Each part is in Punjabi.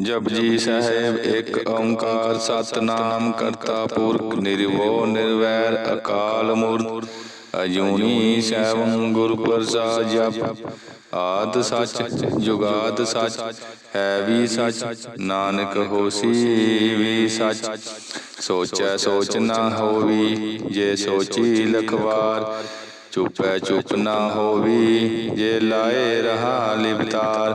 ਜਪਜੀ ਸਾਹਿਬ ਇੱਕ ਓੰਕਾਰ ਸਤਨਾਮ ਕਰਤਾ ਪੁਰਖ ਨਿਰਭਉ ਨਿਰਵੈਰ ਅਕਾਲ ਮੂਰਤ। ਅਜੂਨੀ ਸੈਭੰ ਗੁਰ ਪ੍ਰਸਾਦ ਜਪ। ਆਦ ਸੱਚ ਜੁਗਾਦ ਸੱਚ। ਹੈ ਵੀ ਸੱਚ। ਨਾਨਕ ਹੋਸੀ ਵੀ ਸੱਚ। ਸੋਚੈ। ਸੋਚ ਨਾ ਹੋਵੀ। ਜੇ ਸੋਚੀ ਲਖਵਾਰ। ਚੁਪੈ ਚੁਪ ਨਾ ਹੋਵੀ। ਜੇ ਲਾਏ ਰਹਾ ਲਿਵਤਾਰ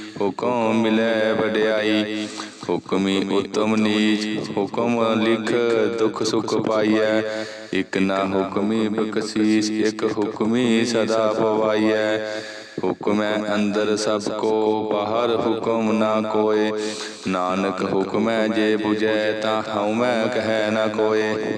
ਹੁਕਮ ਮਿਲੈ ਵਡਿਆਈ, ਹੁਕਮੀ ਉਤਮ ਨੀਚ, ਹੁਕਮ ਲਿਖ ਦੁਖ ਸੁਖ ਪਾਈਐ, ਇਕ ਨਾ ਹੁਕਮੀ ਬਖਸ਼ੀਸ, ਇਕ ਹੁਕਮੀ ਸਦਾ ਪਵਾਈਐ। ਹੁਕਮੈ ਅੰਦਰ ਸਭ ਕੋ, ਬਾਹਰ ਹੁਕਮ ਨਾ ਕੋਏ। ਨਾਨਕ ਹੁਕਮੈ ਜੇ 부ਜੈ ਤਾਂ ਹਉਮੈ ਕਹੈ ਨਾ ਕੋਏ।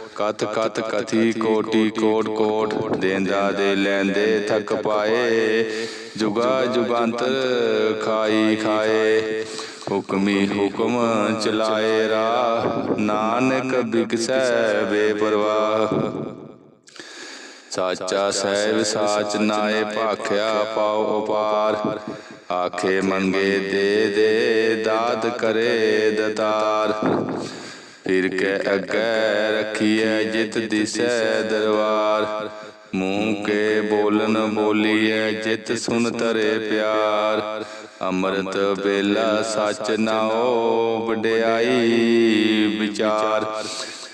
ਕਥ ਕਥ ਕਥੀ ਕੋਟੀ ਕੋਟ ਕੋਟ ਦੇਂਦਾ ਦੇ ਲੈਂਦੇ ਥਕ ਪਾਏ। ਜੁਗਾ ਜੁਗਾਂਤਰ ਖਾਈ ਖਾਏ। ਹੁਕਮੀ ਹੁਕਮ ਚਲਾਏ ਰਾਹ। ਨਾਨਕ ਬਿਕਸੈ ਬੇਪਰਵਾਹ। ਸਾਚਾ ਸਹਿਬ ਸਾਚ ਨਾਏ ਭਾਖਿਆ ਪਾਉ ਉਪਾਰ। ਆਖੇ ਮੰਗੇ ਦੇ ਦੇ ਦਾਦ ਕਰੇ ਦਤਾਰ। ਫਿਰ ਕੇ ਅੱਗੇ ਰਖੀਐ ਜਿਤ ਦਿਸੈ ਦਰਬਾਰ। ਮੂੰਹ ਕੇ ਬੋਲਨ ਬੋਲੀਐ ਜਿਤ ਸੁਨ ਤਰੇ ਪਿਆਰ। ਅੰਮ੍ਰਿਤ ਵੇਲਾ ਸੱਚ ਨਾਓ ਵਡਿਆਈ ਵਿਚਾਰ।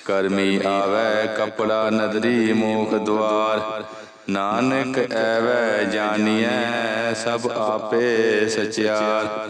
ਕਰਮੀ ਆਵੈ ਕਪੜਾ ਨਦਰੀ ਮੋਖ ਦਵਾਰ। ਨਾਨਕ ਐਵੈ ਜਾਣੀਐ ਸਭ ਆਪੇ ਸਚਿਆਰ।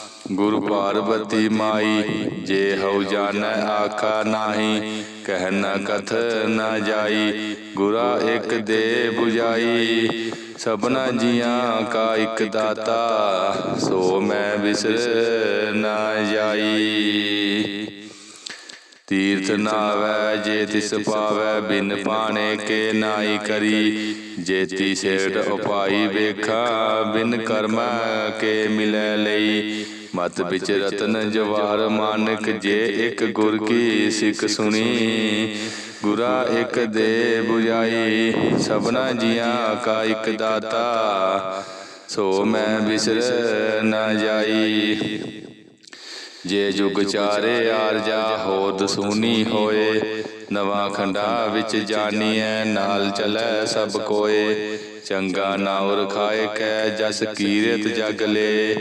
ਗੁਰ ਪਾਰਬਤੀ ਮਾਈ, ਜੇ ਹਉ ਜਾਣੈ ਆਖਾ ਨਾਹੀ, ਕਹਿ ਨ ਕਥ ਨ ਜਾਈ, ਗੁਰਾ ਇਕ ਦੇ 부ਜਾਈ ਸਭਨਾ ਜੀਆਂ ਕਾ ਇਕ ਦਾਤਾ, ਸੋ ਮੈਂ ਵਿਸਰ ਨਾ ਜਾਈ। ਤੀਰਥ ਨਾਵੈ, ਜੇ ਤਿਸ ਪਾਵੈ, ਬਿਨ ਪਾਣੇ ਕੇ ਨਾਈ ਕਰੀ। ਜੇਤੀ ਸੇਠ ਉਪਾਈ ਵੇਖਾ, ਬਿਨ ਕਰਮ ਕੇ ਮਿਲੈ ਲਈ। ਮਤ ਵਿੱਚ ਰਤਨ ਜਵਾਰ, ਮਾਨਕ ਜੇ ਇੱਕ ਗੁਰ ਕੀ ਸਿੱਖ ਸੁਣੀ। ਗੁਰਾ ਇੱਕ ਦੇ 부ਜਾਈ ਸਭਨਾ ਜੀਆਂ ਕਾ ਇੱਕ ਦਾਤਾ। ਸੋ ਮੈਂ ਵਿਸਰ ਨਾ ਜਾਈ। ਜੇ ਜੁਗ ਚਾਰੇ ਆਰਜਾ ਹੋ ਦਸੂਨੀ ਹੋਏ, ਨਵਾਂ ਖੰਡਾ ਵਿੱਚ ਜਾਣੀਐ ਨਾਲ ਚਲੈ ਸਭ ਕੋਏ। ਚੰਗਾ ਨਾਉਰ ਖਾਏ ਕੈ, ਜਸ ਕੀਰਤ ਜਗ ਲੇ।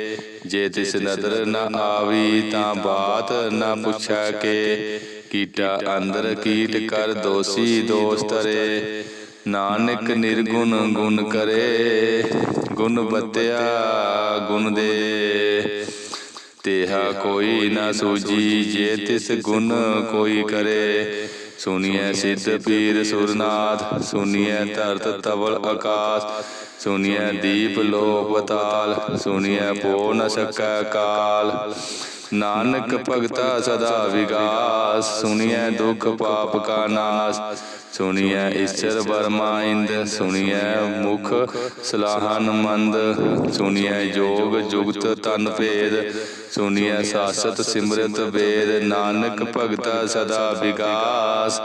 ਜੇ ਤਿਸ ਨਦਰ ਨਾ ਆਵੀ ਤਾਂ ਬਾਤ ਨਾ ਪੁੱਛੈ ਕੇ ਕੀਟਾ ਅੰਦਰ ਕੀਟ ਕਰ ਦੋਸੀ ਦੋਸ ਤਰੇ। ਨਾਨਕ ਨਿਰਗੁਣ ਗੁਣ ਕਰੇ। ਗੁਣ ਬਤਿਆ ਗੁਣ ਦੇ। ਤੇਹਾ ਕੋਈ ਨਾ ਸੂਜੀ ਜੇ ਤਿਸ ਗੁਣ ਕੋਈ ਕਰੇ। ਸੁਨੀਐ ਸਿੱਧ ਪੀਰ ਸੁਰਨਾਥ ਸੁਨੀਐ ਧਰਤ ਤਵਲ ਆਕਾਸ਼ ਸੁਨੀਐ ਦੀਪ ਲੋਕ ਬਤਾਲ ਸੁਨੀਐ ਪੋ ਨ ਸਕੈ ਕਾਲ। ਨਾਨਕ ਭਗਤਾ ਸਦਾ ਵਿਗਾਸ ਸੁਣੀਐ ਦੁਖ ਪਾਪ ਕਾ ਨਾਸ। ਸੁਣੀਐ ਈਸ਼ਰ ਬਰਮਾ ਇੰਦ ਸੁਣੀਐ ਮੁਖ ਸਲਾਹਨ ਮੰਦ ਸੁਣੀਐ ਜੋਗ ਜੁਗਤ ਤਨ ਭੇਦ ਸੁਣੀਐ ਸਾਸਤ ਸਿਮਰਤ ਵੇਦ ਨਾਨਕ ਭਗਤਾ ਸਦਾ ਵਿਗਾਸ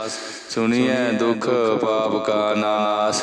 ਸੁਣੀਐ ਦੁਖ ਪਾਪ ਕਾ ਨਾਸ।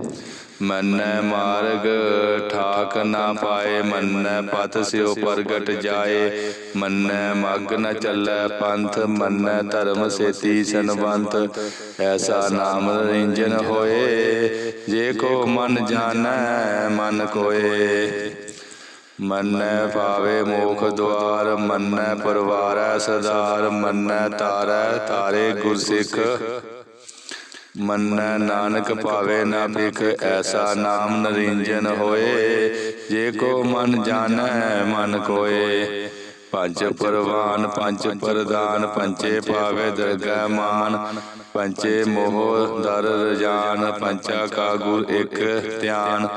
ਮੰਨੈ ਮਾਰਗ, ਠਾਕ ਨਾ ਪਾਏ, ਮੰਨੈ ਪਤ ਸਿਓ ਪ੍ਰਗਟ ਜਾਏ। ਮੰਨੈ ਮਗ ਨ ਚੱਲੈ ਪੰਥ, ਮੰਨੈ ਧਰਮ ਸੇਤੀ ਸੰਬੰਤ ਐਸਾ ਨਾਮ ਰੰਜਨ ਹੋਏ, ਜੇ ਕੋ ਮਨ ਜਾਣੈ, ਮਨ ਕੋਏ। ਮੰਨੈ ਪਾਵੇ ਮੋਖ ਦੁਆਰ, ਮੰਨੈ ਪਰਵਾਰੈ ਸਦਾਰ, ਮੰਨੈ ਤਾਰੈ ਤਾਰੇ ਗੁਰਸਿੱਖ। ਮੰਨੈ ਨਾਨਕ ਭਾਵੇ ਨਾ ਭਿਖ, ਐਸਾ ਨਾਮ ਨਰਿੰਜਨ ਹੋਏ। ਜੇ ਕੋ ਮਨ ਜਾਣੈ, ਮਨ ਕੋਏ। ਪੰਜ ਪਰਵਾਨ ਪੰਜ ਪ੍ਰਦਾਨ ਪੰਚੇ ਪਾਵੇ ਦਰਗਹਿ ਮਾਨ ਪੰਚੇ ਮੋਹ ਦਰ ਰਜਾਨ ਪੰਚਾ ਕਾ ਗੁਰ ਇੱਕ ਧਿਆਨ।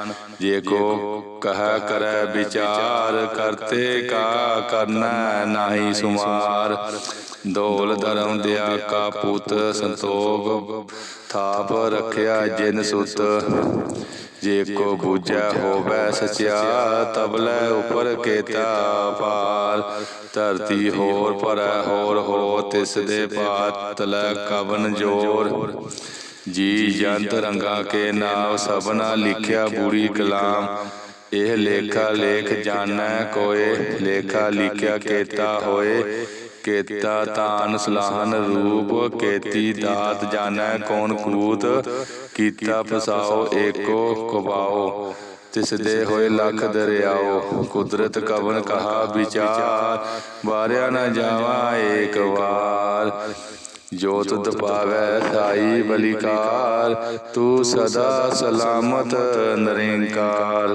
ਜੇ ਕੋ ਕਹ ਕਰੈ ਵਿਚਾਰ ਕਰਤੇ ਕਾ ਕਰਨਾ ਨਾਹੀ ਸੁਮਾਰ। ਦੋਲ ਧਰਮ ਦਿਆ ਕਾ ਪੁੱਤ ਸੰਤੋਖ ਥਾਪ ਰਖਿਆ ਜਿਨ ਸੁਤ। ਜੇ ਕੋ ਬੂਝੈ ਹੋਵੇ ਸਚਿਆ ਤਬਲੇ ਉਪਰ ਕੇਤਾ ਪਾਰ ਧਰਤੀ ਹੋਰ ਪਰੈ ਹੋਰ ਹੋ ਤਿਸ ਦੇ ਪਾਤ ਲੈ ਕਵਨ ਜੋਰ। ਜੀ ਜੰਤ ਰੰਗਾ ਕੇ ਨਾਮ ਸਭਨਾ ਲਿਖਿਆ ਬੁਰੀ ਕਲਾਮ। ਇਹ ਲੇਖਾ ਲੇਖ ਜਾਣੈ ਕੋਏ, ਲੇਖਾ ਲਿਖਿਆ ਕੇਤਾ ਹੋਏ। ਕੇਤਾ ਤਾਨ ਸਲਾਹਨ ਰੂਪ, ਕੇਤੀ ਦਾਤ ਜਾਣੈ ਕੌਣ ਕੂਤ, ਕੀਤਾ ਫਸਾਓ ਏਕੋ ਕਬਾਓ ਤਿਸ ਦੇ ਹੋਏ ਲੱਖ ਦਰਿਆਓ, ਕੁਦਰਤ ਕਵਨ ਕਹਾ ਵਿਚਾਰ, ਵਾਰਿਆ ਨਾ ਜਾਵਾ ਏਕ ਵਾਰ। ਜੋਤ ਤੁਧ ਸਾਈ ਬਲਿਕਾਰ, ਤੂੰ ਸਦਾ ਸਲਾਮਤ ਨਿਰੰਕਾਰ।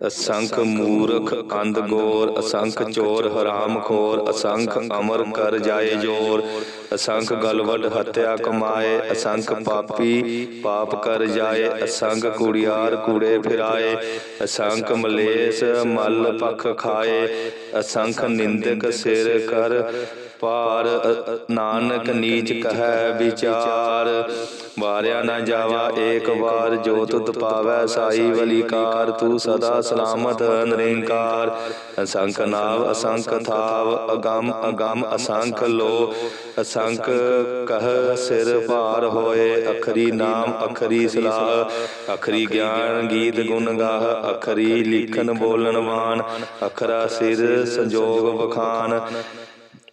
ਅਸੰਖ ਮੂਰਖ, ਅੰਧ ਗੋਰ, ਅਸੰਖ ਚੋਰ, ਹਰਾਮ ਖੋਰ, ਅਸੰਖ ਅਮਰ ਕਰ ਜਾਏ ਜੋਰ, ਅਸੰਖ ਗਲਵਟ ਹੱਤਿਆ ਕਮਾਏ, ਅਸੰਖ ਪਾਪੀ ਪਾਪ ਕਰ ਜਾਏ, ਅਸੰਖ ਕੁੜਿਆਰ ਕੂੜੇ ਫਿਰਾਏ, ਅਸੰਖ ਮਲੇਸ਼ ਮਲ ਪਖ ਖਾਏ, ਅਸੰਖ ਨਿੰਦਕ ਸਿਰ ਕਰ ਪਾਰ ਨਾਨਕ ਨੀਚ ਕਹੈ ਵਿਚਾਰ। ਵਾਰਿਆ ਨਾ ਜਾਵਾ ਏਕ ਵਾਰ ਜੋ ਤੁਧ ਪਾਵੈ ਸਾਈ ਵਲੀਕਾਰ ਤੂੰ ਸਦਾ ਸਲਾਮਤ ਨਿਰੰਕਾਰ ਅਸੰਖ ਨਾਵ ਅਸੰਖ ਥਾਵ ਅਗੰਮ ਅਗੰਮ ਅਸੰਖ ਲੋ। ਅਸੰਖ ਕਹ ਸਿਰ ਭਾਰ ਹੋਏ ਅਖਰੀ ਨਾਮ ਅਖਰੀ ਸਲਾਹ ਅਖਰੀ ਗਿਆਨ ਗੀਤ ਗੁਣ ਗਾਹ ਅਖਰੀ ਲਿਖਨ ਬੋਲਣ ਵਾਨ ਅਖਰਾ ਸਿਰ ਸੰਜੋਗ ਵਖਾਨ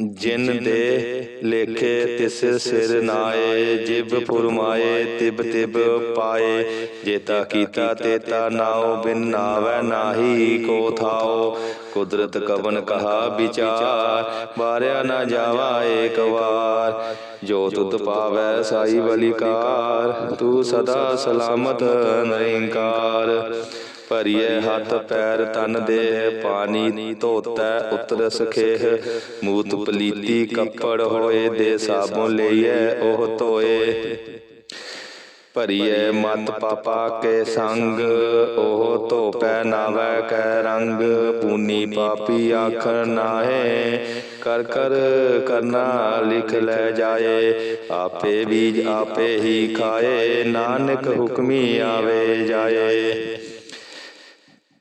ਜਿਨ ਦੇ ਲੇਖੇ ਤਿਸ ਸਿਰ ਨਾਏ, ਜਿਬ ਫੁਰਮਾਏ ਤਿਬ ਤਿਬ ਪਾਏ। ਜੇਤਾ ਕੀਤਾ ਤੇਤਾ ਨਾਉ, ਬਿਨ ਨਾਵੈ ਨਾਹੀ ਕੋ ਥਾਓ ਕੁਦਰਤ ਕਵਨ ਕਹਾ ਵਿਚਾਰ, ਵਾਰਿਆ ਨਾ ਜਾਵਾ ਏਕ ਵਾਰ। ਜੋ ਤੁਧ ਪਾਵੈ ਸਾਈ ਬਲਿਕਾਰ, ਤੂੰ ਸਦਾ ਸਲਾਮਤ ਨਿਰੰਕਾਰ। ਭਰੀਏ ਹੱਥ ਪੈਰ ਤਨ ਦੇ ਪਾਣੀ ਧੋਤੈ ਉਤਰ ਸਖੇਹ ਮੂਤ ਪਲੀਤੀ ਕੱਪੜ ਹੋਏ ਦੇ ਸਾਬੁਨ ਲਈਏ ਉਹ ਧੋਏ। ਭਰੀਏ ਮਤ ਪਾਪਾ ਕੇ ਸੰਗ ਉਹ ਧੋਪੈ ਨਾਵੈ ਕੈ ਰੰਗ। ਪੂਨੀ ਪਾਪੀ ਆਖਰ ਨਾਹੇ। ਕਰ ਕਰ ਕਰਨਾ ਲਿਖ ਲੈ ਜਾਏ। ਆਪੇ ਬੀਜ ਆਪੇ ਹੀ ਖਾਏ। ਨਾਨਕ ਹੁਕਮੀ ਆਵੇ ਜਾਏ।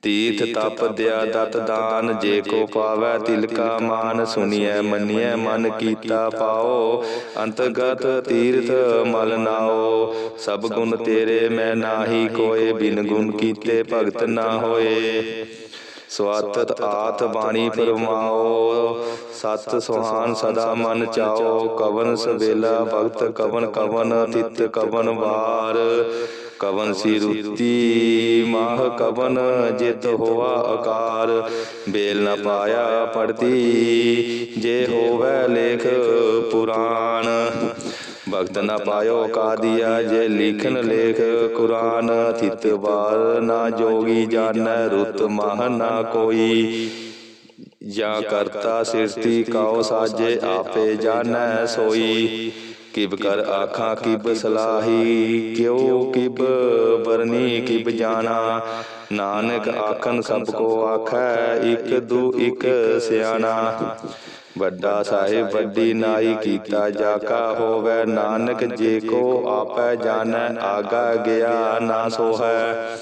ਤੀਰਥ ਤਪ ਦਿਆ ਦਤ ਦਾਨ, ਜੇ ਕੋ ਪਾਵੈ ਤਿਲਕਾ ਮਾਨ ਸੁਣੀਐ ਮੰਨੀਐ, ਮਨ ਕੀਤਾ ਪਾਓ। ਅੰਤਗਤ ਤੀਰਥ ਮਲ ਨਾਓ। ਸਭ ਗੁਣ ਤੇਰੇ ਮੈਂ ਨਾਹੀ ਕੋਏ, ਬਿਨ ਗੁਣ ਕੀਤੇ ਭਗਤ ਨਾ ਹੋਏ। ਸਵਾਤਤ ਆਤ ਬਾਣੀ ਪਰਮਾਓ ਸਤ ਸੁਹਾਨ ਸਦਾ ਮਨ ਚਾਓ। ਕਵਨ ਸਵੇਲਾ ਭਗਤ ਕਵਨ ਕਵਨ, ਤਿਤ ਕਵਨ ਵਾਰ। ਕਵਨ ਸੀ ਰੁੱਤੀ, ਮਾਹ ਕਵਨ ਜਿਤ ਹੋਆ ਆਕਾਰ ਬੇਲ ਨ ਪਾਇਆ ਪੜਤੀ ਜੇ ਹੋਵੇ ਲੇਖ ਪੁਰਾਣ। ਭਗਤ ਨ ਪਾਇਓ ਕਾਦੀਆ, ਜੇ ਲਿਖਨ ਲੇਖ ਕੁਰਾਨ। ਥਿਤ ਵਾਰ ਨਾ ਜੋਗੀ ਜਾਣੈ ਰੁੱਤ ਮਹ ਨਾ ਕੋਈ। ਜਾਂ ਕਰਤਾ ਸਿਰਤੀ ਕਾਉ ਸਾਜੇ ਆਪੇ ਜਾਣੈ ਸੋਈ। ਕਿਬ ਕਰ ਆਖਾਂ ਕਿਬ ਸਲਾਹੀ। ਕਿਉ ਕਿਬ ਬਰਨੀ ਕਿਬ ਜਾਣਾ। ਨਾਨਕ ਆਖਨ ਸਭ ਕੋ ਆਖੈ ਇਕ ਦੂ ਇਕ ਸਿਆਣਾ। ਵੱਡਾ ਸਾਹਿਬ ਵੱਡੀ ਨਾਈ ਕੀਤਾ ਜਾ ਕਾ ਹੋਵੇ। ਨਾਨਕ ਜੇ ਕੋ ਆਪੈ ਜਾਣੈ ਆਗਾ ਗਿਆ ਨਾ ਸੋ ਹੈ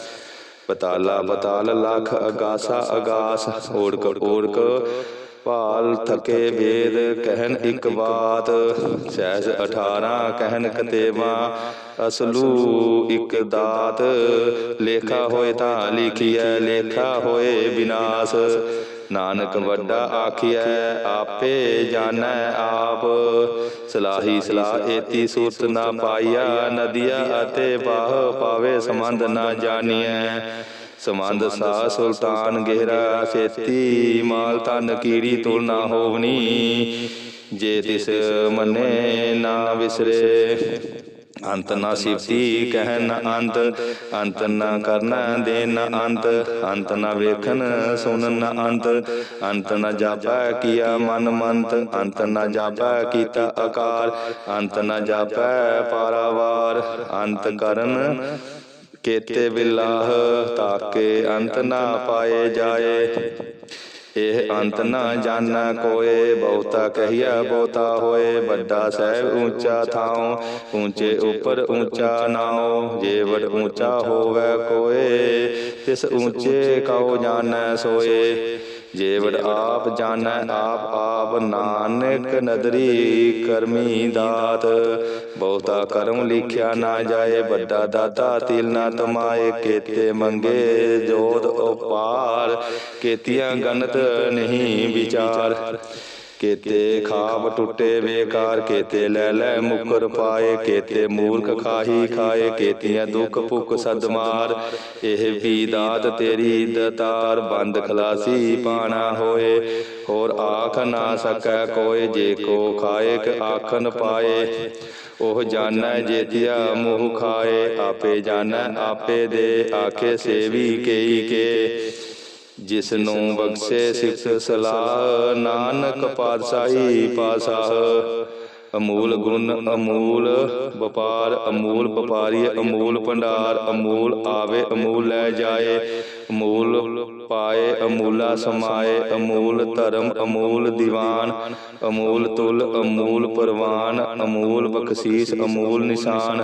ਪਤਾਲਾ ਪਤਾਲ ਲਖ ਅਗਾਸਾ, ਅਗਾਸ, ਓੜਕ ਓੜਕ। ਭਾਲ, ਥਕੇ, ਵੇਦ ਕਹਿਨ ਇੱਕ ਬਾਤ। ਸਹਿਜ 18 ਕਹਿਨ ਕਤੇਵਾ। ਅਸਲੂ, ਇੱਕ ਦਾਤ। ਲੇਖਾ ਹੋਏ ਤਾਂ ਲਿਖੀਐ, ਲੇਖਾ ਹੋਏ ਵਿਨਾਸ਼ ਨਾਨਕ ਵੱਡਾ ਆਖੀਐ ਆਪੇ ਜਾਣੈ ਆਪ। ਸਲਾਹੀ ਸਲਾਹ ਏਤੀ ਸੂਰਤ ਨਾ ਪਾਈਆ ਨਦੀਆ ਅਤੇ ਬਾਹ ਪਾਵੇ ਸੰਬੰਧ ਨਾ ਜਾਣੀਐ। ਸਮੰਦ ਸਾ ਸੁਲਤਾਨ ਗਹਿਰਾ ਸੇਤੀ ਮਾਲ ਤਨ ਕੀੜੀ ਤੁਲ ਨਾ ਹੋਵਨੀ। ਜੇ ਤਿਸ ਮੰਨੇ ਨਾ ਵਿਸਰੇ। ਅੰਤ ਨਾ ਸਿਫਤੀ ਕਹਿਨ ਅੰਤ ਅੰਤ ਨਾ ਕਰਨਾ ਦੇਨ ਅੰਤ ਅੰਤ ਨਾ ਵੇਖਨ ਸੁਨਨ ਅੰਤ ਅੰਤ ਨਾ ਜਾਪੈ ਕੀਆ ਮਨ ਮੰਤ ਅੰਤ ਨਾ ਜਾਪੈ ਕੀਤਾ ਆਕਾਰ ਅੰਤ ਨਾ ਜਾਪੈ ਪਾਰਾਵਾਰ ਅੰਤ ਕਰਨ ਕੇਤੇ ਬਿਲਾਹ ਤਾਕੇ ਅੰਤ ਨਾ ਪਾਏ ਜਾਏ। ਇਹ ਅੰਤ ਨਾ ਜਾਣਾ ਕੋਏ, ਬਹੁਤਾ ਕਹੀਆ ਬਹੁਤਾ ਹੋਏ। ਵੱਡਾ ਸਹਿਬ ਉੱਚਾ ਥਾਉ, ਉੱਚੇ ਉੱਪਰ ਉੱਚਾ ਨਾਉ। ਜੇ ਵਡ ਉੱਚਾ ਹੋਵੇ ਕੋਏ, ਤਿਸ ਉੱਚੇ ਕਉ ਜਾਣੈ ਸੋਏ। ਜੇ ਵਡ ਆਪ ਜਾਣੈ ਆਪ ਆਪ ਨਾਨਕ ਨਦਰੀ ਕਰਮੀ ਦਾਤ। ਬਹੁਤਾ ਕਰਮ ਲਿਖਿਆ ਨਾ ਜਾਏ ਵੱਡਾ ਦਾਤਾ ਤਿਲ ਨਾ ਤਮਾਏ ਕੇਤੇ ਮੰਗੇ ਜੋਤ ਉਪਾਰ। ਕੇਤੀਆਂ ਗਨਤ ਨਹੀਂ ਵਿਚਾਰ। ਕੇਤੇ ਖਾਬ ਟੁੱਟੇ ਬੇਕਾਰ ਕੇਤੇ, ਲੈ ਲੈ ਮੁਕਰ ਪਾਏ, ਕੇਤੇ, ਮੂਰਖ ਖਾਹੀ ਖਾਏ, ਕੇਤੀਆਂ ਦੁੱਖ ਭੁੱਖ ਸਦਮਾਰ। ਇਹ ਵੀ ਦਾਤ ਤੇਰੀ ਦਤਾਰ, ਬੰਦ ਖਲਾਸੀ ਪਾਣਾ ਹੋਏ। ਹੋਰ ਆਖ ਨਾ ਸਕੈ ਕੋਏ, ਜੇ ਕੋ ਖਾਏ ਕ ਆਖਨ ਪਾਏ। ਉਹ ਜਾਣੈ ਜੇਤਿਆ ਮੋਹ ਖਾਏ, ਆਪੇ ਜਾਣੈ, ਆਪੇ ਦੇ, ਆਖੇ ਸੇਵੀ ਕੇਈ ਕੇ। ਜਿਸ ਨੂੰ ਬਖਸ਼ੇ ਸਿਫਤ ਸਲਾਹ ਨਾਨਕ ਪਾਤਸ਼ਾਹੀ ਪਾਸਾਹ ਅਮੂਲ ਗੁਣ ਅਮੂਲ ਵਪਾਰ ਅਮੂਲ ਵਪਾਰੀ ਅਮੂਲ ਭੰਡਾਰ ਅਮੂਲ ਆਵੇ ਅਮੂਲ ਲੈ ਜਾਏ ਅਮੂਲ ਪਾਏ ਅਮੂਲਾ ਸਮਾਏ ਅਮੂਲ ਧਰਮ ਅਮੂਲ ਦੀਵਾਨ ਅਮੂਲ ਤੁਲ ਅਮੂਲ ਪਰਵਾਨ ਅਮੂਲ ਬਖਸ਼ੀਸ਼ ਅਮੂਲ ਨਿਸ਼ਾਨ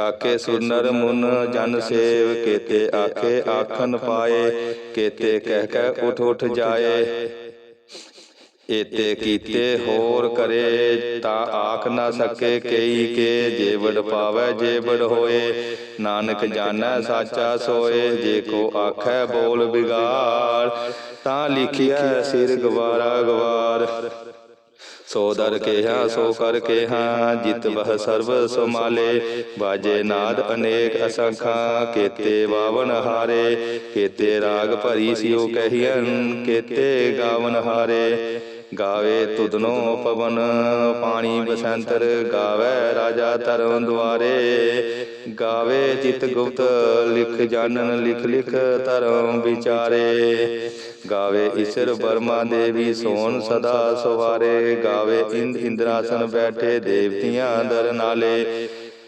ਆਖੇ ਸੁਨਰ ਮੁਨ ਜਨ ਸੇਵ ਕੇਤੇ ਆਖੇ ਆਖਨ ਪਾਏ ਕੇਤੇ ਕਹਿ ਕਹਿ ਉਠ ਉਠ ਜਾਏ। ਏਤੇ ਕੀਤੇ ਹੋਰ ਕਰੇ ਤਾਂ ਆਖ ਨਾ ਸਕੇ ਕਈ ਕੇ ਜੇਵੜ ਪਾਵੈ ਜੇਵੜ ਹੋਏ। ਨਾਨਕ ਜਾਣੈ ਸਾਚਾ ਸੋਏ। ਜੇ ਕੋ ਆਖੈ ਬੋਲ ਬਿਗਾੜ ਤਾਂ ਲਿਖਿਆ ਸਿਰ ਗਵਾਰਾ। ਗਵਾਰ। ਸੋ ਦਰ ਕੇਹਾ ਸੋ ਕਰ ਕੇਹਾ ਜਿਤ ਬਹ ਸਰਬ ਸਮਾਲੇ ਬਾਜੇ ਨਾਦ ਅਨੇਕ ਅਸੰਖਾ ਕੇਤੇ ਬਾਵਨ ਹਾਰੇ। ਕੇਤੇ ਰਾਗ ਭਰੀ ਸਿਓ ਕਹੀਨ ਕੇਤੇ ਗਾਵਨ ਹਾਰੇ। ਗਾਵੇ ਤੁਧਨੋ ਪਵਨ, ਪਾਣੀ ਬਸੰਤਰ ਗਾਵੇ ਰਾਜਾ ਧਰਮ ਦੁਆਰੇ। ਗਾਵੇ ਚਿਤ ਗੁਪਤ, ਲਿਖ ਜਾਣਨ, ਲਿਖ ਲਿਖ ਧਰਮ ਵਿਚਾਰੇ। ਗਾਵੇ ਈਸ਼ਰ ਬਰਮਾ ਦੇਵੀ ਸੋਨ ਸਦਾ ਸਵਾਰੇ। ਗਾਵੇ ਇੰਦ ਇੰਦਰਾਸਨ ਬੈਠੇ ਦੇਵਤੀਆਂ ਦਰ ਨਾਲੇ।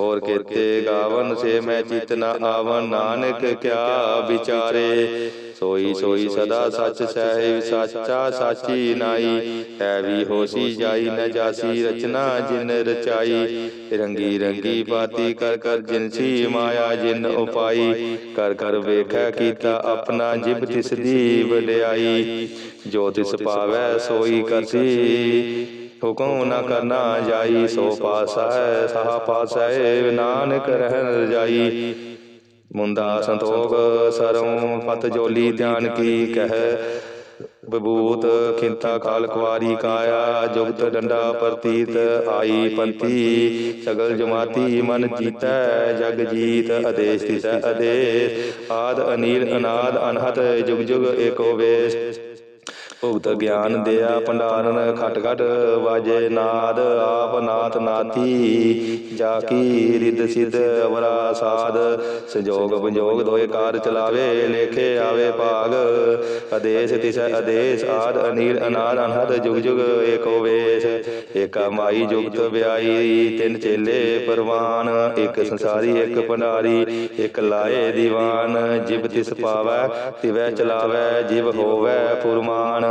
ਹੋਰ ਕੇਤੇ ਗਾਵਨ ਸੇ ਮੈਂ ਚਿਤ ਨ ਆਵਨ ਨਾਨਕ ਕਿਆ ਵਿਚਾਰੇ? ਸੋਈ ਸੋਈ ਸਦਾ ਸੱਚ ਸਹਿਬ ਸਾਚਾ ਸਾਚੀ ਨਾਈ। ਹੈ ਵੀ ਹੋਸੀ ਜਾਈ ਨ ਜਾਸੀ ਰਚਨਾ ਜਿਨ ਰਚਾਈ। ਰੰਗੀ ਰੰਗੀ ਬਾਤੀ ਕਰ ਕਰ ਜਿਨਸੀ ਮਾਇਆ ਜਿਨ ਉਪਾਈ। ਕਰ ਕਰ ਵੇਖੈ ਕੀਤਾ ਆਪਣਾ ਜਿਬ ਤਿਸ ਦੀ ਵਡਿਆਈ। ਜੋ ਤਿਸ ਪਾਵੈ ਸੋਈ ਕਰਸੀ। ਹੁਕਮ ਨਾ ਕਰਨਾ ਜਾਈ, ਸੋ ਪਾਸਾ ਹੈ ਸਹਾ ਪਾਸਾ, ਨਾਨਕ ਰਹਿਣ ਜਾਈ। ਮੁੰਦਾ ਸੰਤੋਖ ਸਰੋਂ ਪਤ ਜੋਲੀ ਧਿਆਨ ਕੀ ਕਹਿ। ਬਬੂਤ ਖਿੰਤਾ ਕਾਲ ਕੁਵਾਰੀ ਕਾਇਆ, ਜੁਗਤ ਡੰਡਾ ਪ੍ਰਤੀਤ ਆਈ ਪੰਤੀ ਸਗਲ ਜਮਾਤੀ ਮਨ ਜੀਤੈ, ਜਗ ਜੀਤ ਆਦੇਸ਼ ਤਿਸੈ ਆਦੇਸ਼। ਆਦ ਅਨੀਲ ਅਨਾਦ ਅਨਹਤ, ਜੁਗ ਜੁਗ ਏਕੋ ਵੇਸ਼। ਭੁਗਤ ਗਿਆਨ ਦਿਆ ਭੰਡਾਰਨ ਖਟ ਖਟ ਵਾਜੇ ਨਾਦ ਆਪ ਨਾਥ ਨਾਤੀ ਜਾ ਕੀ ਰਿਦ ਸਿਧ ਅਵਰਾ ਸਾਧ ਸੰਜੋਗ ਵਿਜੋਗ ਦੋਏ ਕਾਰ ਚਲਾਵੇ ਲੇਖੇ ਆਵੇ ਭਾਗ ਆਦੇਸ਼ ਤਿਸੈ ਆਦੇਸ਼ ਆਦ ਅਨੀਲ ਅਨਾਦ ਅਨਹਦ ਜੁਗ ਜੁਗ ਏਕੋ ਵੇਸ਼ ਏਕਾ ਮਾਈ ਜੁਗਤ ਵਿਆਈ ਤਿੰਨ ਚੇਲੇ ਪਰਵਾਨ ਇੱਕ ਸੰਸਾਰੀ ਇੱਕ ਭੰਡਾਰੀ ਇੱਕ ਲਾਏ ਦੀਵਾਨ ਜਿਬ ਤਿਸ ਪਾਵੈ ਤਿਵੈ ਚਲਾਵੈ ਜਿਬ ਹੋਵੈ ਫੁਰਮਾਨ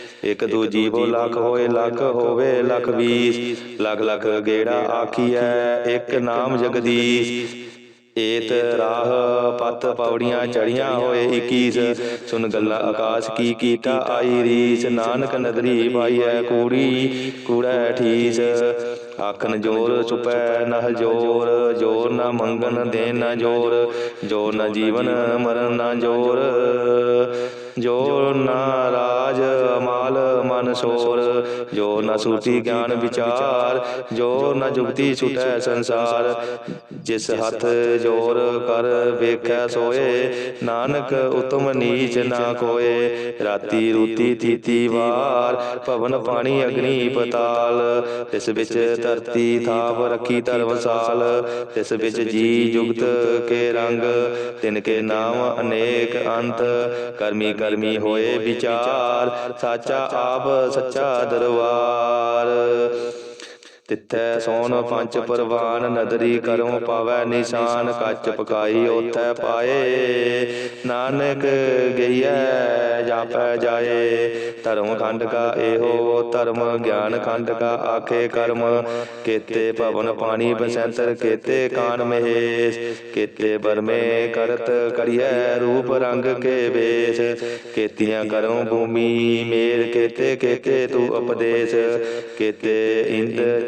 ਇਕ ਦੂਜੀ ਬੋ ਲੱਖ ਹੋਏ ਲੱਖ ਹੋਵੇ ਲੱਖ ਵੀਸ। ਲਖ ਲਖ ਗੇੜਾ ਆਖੀਐ ਇੱਕ ਨਾਮ ਜਗਦੀਸ਼। ਏਤ ਰਾਹ ਪਤ ਪੌੜੀਆਂ ਚੜੀਆਂ ਹੋਏ 21 ਸੁਨ ਗੱਲਾਂ ਆਕਾਸ਼ ਕੀ ਕੀਤਾ ਆਈ ਰੀਸ। ਨਾਨਕ ਨਦਰੀ ਪਾਈਐ ਕੂੜੀ, ਕੂੜੈ ਠੀਸ। ਆਖਣ ਜੋਰ ਚੁਪੈ ਨਹ ਜੋਰ। ਜੋਰ ਨਾ ਮੰਗਨ ਦੇ ਨਾ ਜੋਰ। ਜੋਰ ਨਾ ਜੀਵਨ ਮਰਨ ਨਾ ਜੋਰ। ਜ਼ੋਰ ਨਾ ਰਾਜ ਮਾਲ ਮਨ ਸੋਰ, ਜੋ ਨ ਸੂਤੀ ਗਿਆਨ ਵਿਚਾਰ, ਜੋ ਨ ਜੁਗਤੀ ਛੁਟੈ ਸੰਸਾਰ, ਜਿਸ ਹੱਥ ਜੋਰ ਕਰ ਵੇਖੈ ਸੋਏ, ਨਾਨਕ ਉਤਮ ਨੀਚ ਨਾ ਕੋਏ, ਰਾਤੀ ਰੂਤੀ ਤੀਤੀ ਵਾਰ, ਭਵਨ ਪਾਣੀ ਅਗਨੀ ਪਤਾਲ ਇਸ ਵਿੱਚ ਧਰਤੀ ਥਾਪ ਰੱਖੀ ਧਰਮਸਾਲ ਇਸ ਵਿੱਚ ਜੀ ਜੁਗਤ ਕੇ ਰੰਗ, ਤਿਨ ਕੇ ਨਾਮ ਅਨੇਕ ਅੰਤ, ਕਰਮੀ ਕਰਮੀ ਹੋਏ ਵਿਚਾਰ, ਸਾਚਾ ਆਪ ਸੱਚਾ ਦਰਬਾਰ। ਤਿੱਥੈ ਸੋਨ ਪੰਜ ਪਰਵਾਨ, ਨਦਰੀ ਕਰਮ ਪਾਵੈ ਨਿਸ਼ਾਨ, ਕੱਚ ਪਕਾਈ ਓਥੈ ਪਾਏ। ਨਾਨਕ ਗਈਐ, ਜਾਪੈ ਜਾਏ। ਧਰਮ ਖੰਡ ਕਾ ਇਹੋ ਧਰਮ, ਗਿਆਨ ਖੰਡ ਕਾ ਆਖੇ ਕਰਮ। ਕੇਤੇ ਭਵਨ ਪਾਣੀ ਬਸੰਤਰ, ਕੇਤੇ ਕਾਨ ਮਹੇਸ਼। ਕੇਤੇ ਬਰਮੇ ਕਰਤ ਕਰੀਐ, ਰੂਪ ਰੰਗ ਕੇ ਵੇਸ਼। ਕੇਤੀਆਂ ਕਰਮ ਭੂਮੀ ਮੇਰ ਕੇਤੇ ਕੇਤੇ ਤੂੰ ਉਪਦੇਸ਼। ਕੇਤੇ ਇੰਦ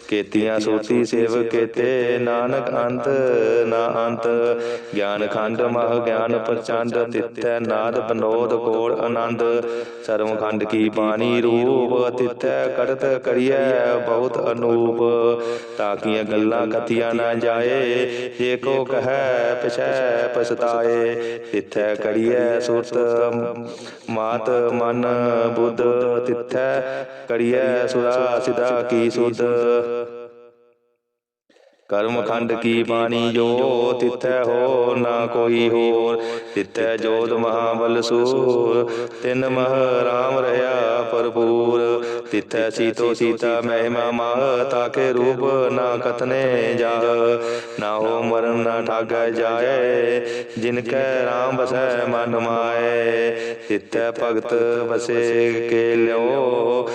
ਕੇਤੀਆਂ ਸੋਤੀ ਸੇਵ ਕੇਤੇ, ਨਾਨਕ ਅੰਤ, ਨਾ ਅੰਤ। ਗਿਆਨ ਖੰਡ ਮਹ ਗਿਆਨ ਪ੍ਰਚੰਡ, ਤਿੱਥੈ ਨਾਦ ਬਨੋਦ ਕੋਲ ਆਨੰਦ। ਸਰਮ ਖੰਡ ਕੀ ਬਾਣੀ ਰੂਪ, ਤਿੱਥੈ ਕਰਤ ਕਰੀਐ ਬਹੁਤ ਅਨੂਪ। ਤਾਕੀਆਂ ਗੱਲਾਂ ਕਥੀਆਂ ਨਾ ਜਾਏ, ਜੇ ਕੋ ਕਹੈ ਪਛੈ ਪਛਤਾਏ। ਤਿੱਥੈ ਕਰੀਐ ਸੁਰਤ, ਮਾਤ ਮਨ ਬੁੱਧ। ਤਿੱਥੈ ਕਰੀਐ ਸੁਰਾ ਸਿਦਾ ਕੀ ਸੁਧ। ਕਰਮ ਖੰਡ ਕੀ ਬਾਣੀ ਜੋ ਤਿੱਥੈ ਹੋ ਨਾ ਕੋਈ ਹੋਰ ਤਿੱਥੈ ਜੋਤ ਮਹਾਬਲ ਸੂਰ ਤਿੰਨ ਮਹ ਰਾਮ ਰਹਾ ਭਰਪੂਰ ਤਿੱਥੈ ਸੀਤੋ ਸੀਤਾ ਮਹਿਮਾ ਮਹ ਤਾਕੇ ਰੂਪ ਨਾ ਕਥਨੇ ਜਾ ਨਾ ਹੋ ਮਰਨ ਨਾ ਠਾਗੈ ਜਾਏ ਜਿਨ ਕੈ ਰਾਮ ਬਸੈ ਮਨ ਮਾਏ ਤਿੱਥੈ ਭਗਤ ਬਸੇ ਕੇ ਲਿਓ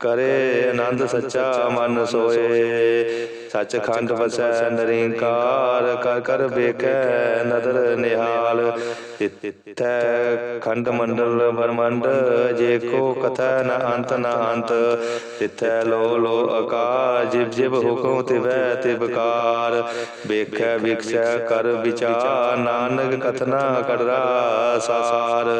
ਕਰੇ ਆਨੰਦ ਸੱਚਾ ਮਨ ਸੋਏ। ਸੱਚ ਖੰਡ ਵਸੈ ਨਿਰੰਕਾਰ ਕਰ ਕਰ ਵੇਖੈ ਨਦਰ ਨਿਹਾਲ। ਤਿੱਥੈ ਖੰਡ ਮੰਡਲ ਬ੍ਰਹਮੰਡ, ਜੇ ਕੋ ਕਥਾ ਨ ਅੰਤ ਨ ਅੰਤ। ਤਿੱਥੈ ਲੋ ਲੋ ਅਕਾਰ ਜਿਵ ਜਿਵ ਹੁਕਮ ਤਿਵੈ ਤਿਵਕਾਰ ਵੇਖੈ, ਵਿਖਸੈ, ਕਰ ਵਿਚਾਰ, ਨਾਨਕ ਕਥਨਾ ਕੜਰਾ ਸਾਰ।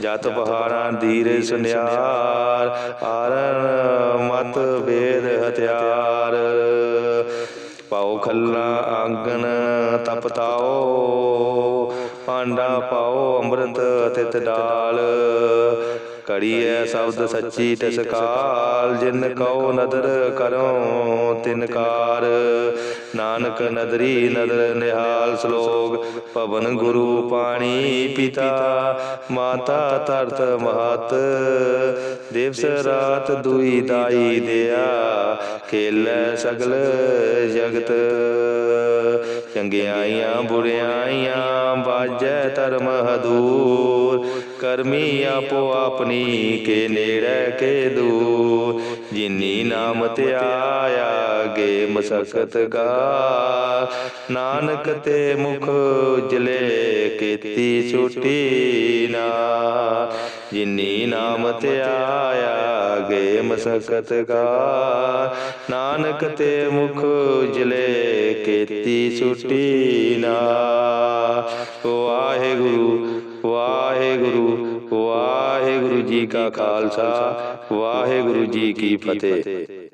ਜਤ ਬਹਾਰਾਂ ਧੀਰੇ ਸੁਨਿਆਰ ਆਰਨ ਮਤ ਵੇਦ ਹਥਿਆਰ। ਪਾਉ ਖੱਲਾ ਆਂਗਨ ਤਪਤਾਓ ਭਾਂਡਾ ਪਾਓ ਅੰਮ੍ਰਿਤ ਤਿਤ ਡਾਲ ਕੜੀਐ ਸ਼ਬਦ ਸੱਚੀ ਤਿਸ ਕਾਲ, ਜਿਨ ਕਉ ਨਦਰ ਕਰੋ ਤਿਨ ਕਾਰ। ਨਾਨਕ ਨਦਰੀ ਨਦਰ ਨਿਹਾਲ ਸ਼ਲੋਕ ਪਵਨ ਗੁਰੂ ਪਾਣੀ ਪਿਤਾ, ਮਾਤਾ ਤਰਤ ਮਹਤ। ਦਿਵਸ ਰਾਤ ਦੁਈ ਦਾਈ ਦਿਆ, ਖੇਲੈ ਸਗਲ ਜਗਤ। ਚੰਗਿਆਈਆਂ ਬੁਰਿਆਈਆਂ ਬਾਜੈ ਧਰਮ ਹਦੂਰ। ਕਰਮੀ ਆਪੋ ਆਪਣੀ ਕੇ ਨੇੜੇ ਕੇ ਦੂਰ। ਜਿਨੀ ਨਾਮ ਤੇ ਆਇਆ ਗੇ ਮਸਕਤ ਗਾ ਨਾਨਕ ਤੇ ਮੁਖ ਉਜਲੇ ਕੀਤੀ ਛੁਟੀ ਨਾ। ਜਿਨੀ ਨਾਮ ਤੇ ਆਇਆ ਗੇ ਮਸਕਤ ਗਾ। ਨਾਨਕ ਤੇ ਮੁਖ ਉਜਲੇ ਕੀਤੀ ਛੁਟੀ ਨਾ। ਵਾਹਿਗੁਰੂ ਵਾਹਿਗੁਰੂ ਵਾਹਿਗੁਰੂ ਜੀ ਕਾ ਖਾਲਸਾ, ਵਾਹਿਗੁਰੂ ਜੀ ਕੀ ਫਤਿਹ।